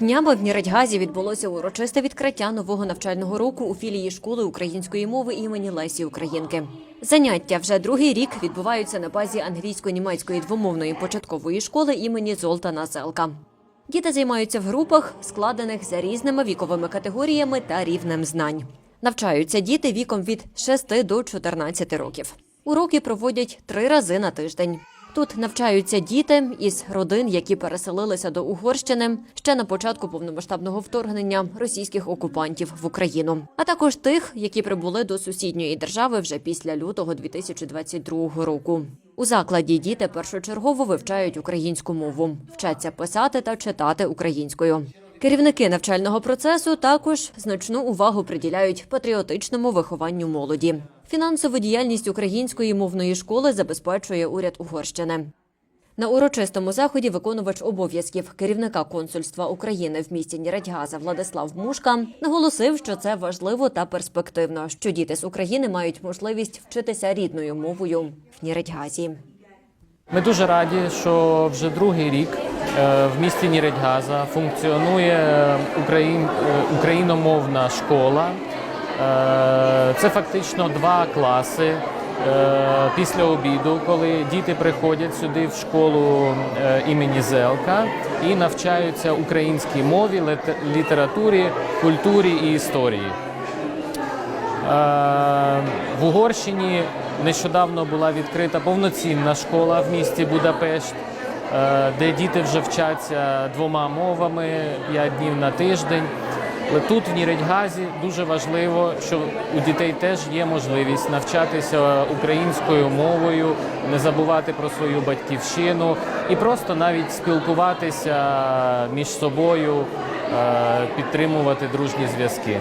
Днями в Ніридьгазі відбулося урочисте відкриття нового навчального року у філії школи української мови імені Лесі Українки. Заняття вже другий рік відбуваються на базі англійсько-німецької двомовної початкової школи імені Золтана Селка. Діти займаються в групах, складених за різними віковими категоріями та рівнем знань. Навчаються діти віком від 6 до 14 років. Уроки проводять три рази на тиждень. Тут навчаються діти із родин, які переселилися до Угорщини ще на початку повномасштабного вторгнення російських окупантів в Україну, а також тих, які прибули до сусідньої держави вже після лютого 2022 року. У закладі діти першочергово вивчають українську мову, вчаться писати та читати українською. Керівники навчального процесу також значну увагу приділяють патріотичному вихованню молоді. Фінансову діяльність української мовної школи забезпечує уряд Угорщини. На урочистому заході виконувач обов'язків керівника консульства України в місті Нірядьгаза Владислав Мушка наголосив, що це важливо та перспективно, що діти з України мають можливість вчитися рідною мовою в Нірядьгазі. Ми дуже раді, що вже другий рік в місті Ніридьгаза функціонує е, україн- е, україномовна школа. Е, Це фактично два класи е, після обіду, коли діти приходять сюди в школу е, імені Зелка і навчаються українській мові, літературі, культурі і історії. Е, В Угорщині нещодавно була відкрита повноцінна школа в місті Будапешт, е, де діти вже вчаться двома мовами 5 днів на тиждень. Тут, в Ніридьгазі, дуже важливо, що у дітей теж є можливість навчатися українською мовою, не забувати про свою батьківщину і просто навіть спілкуватися між собою, е, підтримувати дружні зв'язки.